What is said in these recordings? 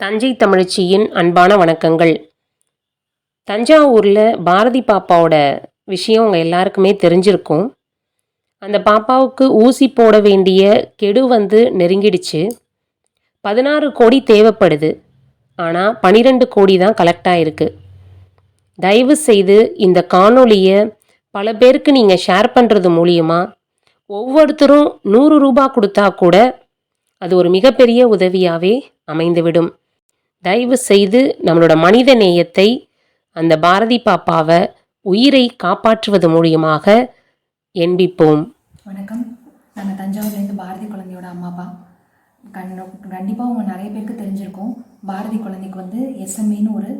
தஞ்சை தமிழச்சியின் அன்பான வணக்கங்கள். தஞ்சாவூரில் பாரதி பாப்பாவோட விஷயம் உங்கள் எல்லாருக்குமே தெரிஞ்சிருக்கும். அந்த பாப்பாவுக்கு ஊசி போட வேண்டிய கெடு வந்து நெருங்கிடுச்சு. பதினாறு கோடி தேவைப்படுது. ஆனால் பன்னிரெண்டு கோடி தான் கலெக்ட் ஆகிருக்கு தயவு செய்து இந்த காணொளியை பல பேருக்கு நீங்கள் ஷேர் பண்ணுறது மூலியமாக ஒவ்வொருத்தரும் நூறு ரூபாய் கொடுத்தா கூட அது ஒரு மிகப்பெரிய உதவியாகவே அமைந்துவிடும். தயவு செய்து நம்மளோட மனித நேயத்தை அந்த பாரதி பாப்பாவை உயிரை காப்பாற்றுவது மூலியமாக என்பிப்போம். வணக்கம். நாங்கள் தஞ்சாவூர்லேருந்து பாரதி குழந்தையோட அம்மா அப்பா. கண் கண்டிப்பாக உங்கள் நிறைய பேருக்கு தெரிஞ்சிருக்கும். பாரதி குழந்தைக்கு வந்து எஸ்எம்ஏன்னு ஒரு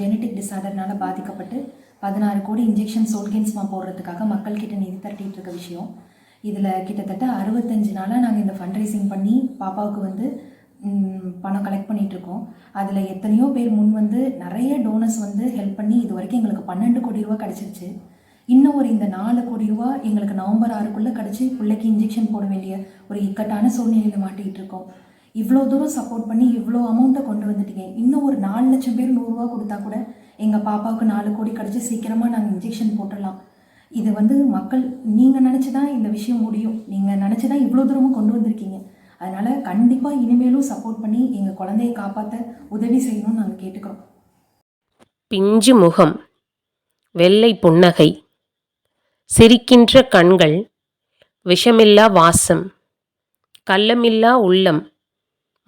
ஜெனட்டிக் டிசார்டர்னால பாதிக்கப்பட்டு பதினாறு கோடி இன்ஜெக்ஷன் சோல்கென்ஸ்மா போடுறதுக்காக மக்கள்கிட்ட நிதி தரட்டிகிட்டு இருக்க விஷயம். இதில் கிட்டத்தட்ட அறுபத்தஞ்சு நாளாக நாங்கள் இந்த ஃபண்ட் ரைசிங் பண்ணி பாப்பாவுக்கு வந்து பணம் கலெக்ட் பண்ணிட்டு இருக்கோம் அதில் எத்தனையோ பேர் முன் வந்து நிறைய டோனர்ஸ் வந்து ஹெல்ப் பண்ணி இது வரைக்கும் எங்களுக்கு பன்னெண்டு கோடி ரூபா கிடச்சிருச்சு. இன்னும் ஒரு இந்த நாலு கோடி ரூபா எங்களுக்கு நவம்பர் ஆறுக்குள்ளே கிடச்சி பிள்ளைக்கு இன்ஜெக்ஷன் போட வேண்டிய ஒரு இக்கட்டான சூழ்நிலையில் மாட்டிக்கிட்டு இருக்கோம். இவ்வளோ தூரம் சப்போர்ட் பண்ணி இவ்வளோ அமௌண்ட்டை கொண்டு வந்துட்டீங்க. இன்னும் ஒரு நாலு லட்சம் பேர் நூறுரூவா கொடுத்தா கூட எங்கள் பாப்பாவுக்கு நாலு கோடி கிடச்சி சீக்கிரமாக நாங்கள் இன்ஜெக்ஷன் போட்டுடலாம். இது வந்து மக்கள் நீங்கள் நினச்சி தான் இந்த விஷயம் முடியும். நீங்கள் நினச்சி தான் இவ்வளோ தூரமும் கொண்டு வந்திருக்கீங்க. அதனால் கண்டிப்பாக இனிமேலும் சப்போர்ட் பண்ணி எங்கள் குழந்தைய காப்பாற்ற உதவி செய்யணும்னு நாங்கள் கேட்டுக்கிறோம். பிஞ்சு முகம் வெள்ளை புன்னகை சிரிக்கின்ற கண்கள் விஷமில்லா வாசம் கள்ளமில்லா உள்ளம்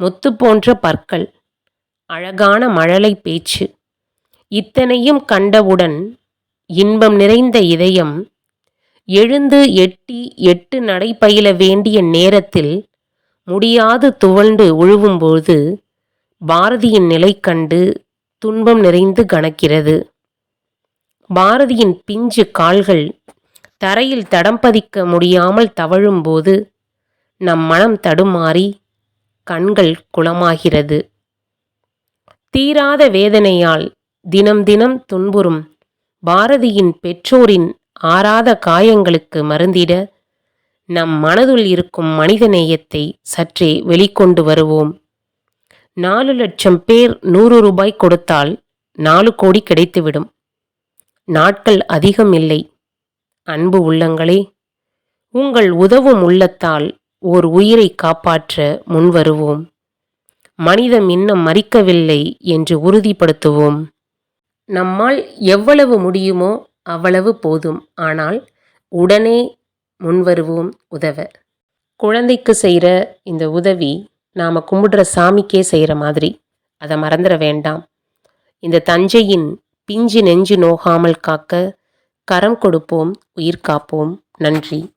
முத்து போன்ற பற்கள் அழகான மழலை பேச்சு இத்தனையும் கண்டவுடன் இன்பம் நிறைந்த இதயம் எழுந்து எட்டி எட்டு நடை பயில வேண்டிய நேரத்தில் முடியாது துவண்டு உழுவும்போது பாரதியின் நிலை கண்டு துன்பம் நிறைந்து கணக்கிறது பாரதியின் பிஞ்சு கால்கள் தரையில் தடம் பதிக்க முடியாமல் தவழும்போது நம் மனம் தடுமாறி கண்கள் குளமாகிறது. தீராத வேதனையால் தினம் தினம் துன்புறும் பாரதியின் பெற்றோரின் ஆறாத காயங்களுக்கு மருந்திட நம் மனதுள் இருக்கும் மனித நேயத்தை சற்றே வெளிக்கொண்டு வருவோம். நாலு லட்சம் பேர் நூறு ரூபாய் கொடுத்தால் நாலு கோடி கிடைத்துவிடும். நாட்கள் அதிகம் இல்லை. அன்பு உள்ளங்களே உங்கள் உதவும் உள்ளத்தால் ஓர் உயிரை காப்பாற்ற முன்வருவோம் மனிதம் இன்னும் மறிக்கவில்லை என்று உறுதிப்படுத்துவோம். நம்மால் எவ்வளவு முடியுமோ அவ்வளவு போதும். ஆனால் உடனே முன்வருவோம் உதவ. குழந்தைக்கு செய்கிற இந்த உதவி நாம் கும்பிடுற சாமிக்கே செய்கிற மாதிரி. அதை மறந்துட வேண்டாம். இந்த தஞ்சையின் பிஞ்சு நெஞ்சு நோகாமல் காக்க கரம் கொடுப்போம் உயிர் காப்போம். நன்றி.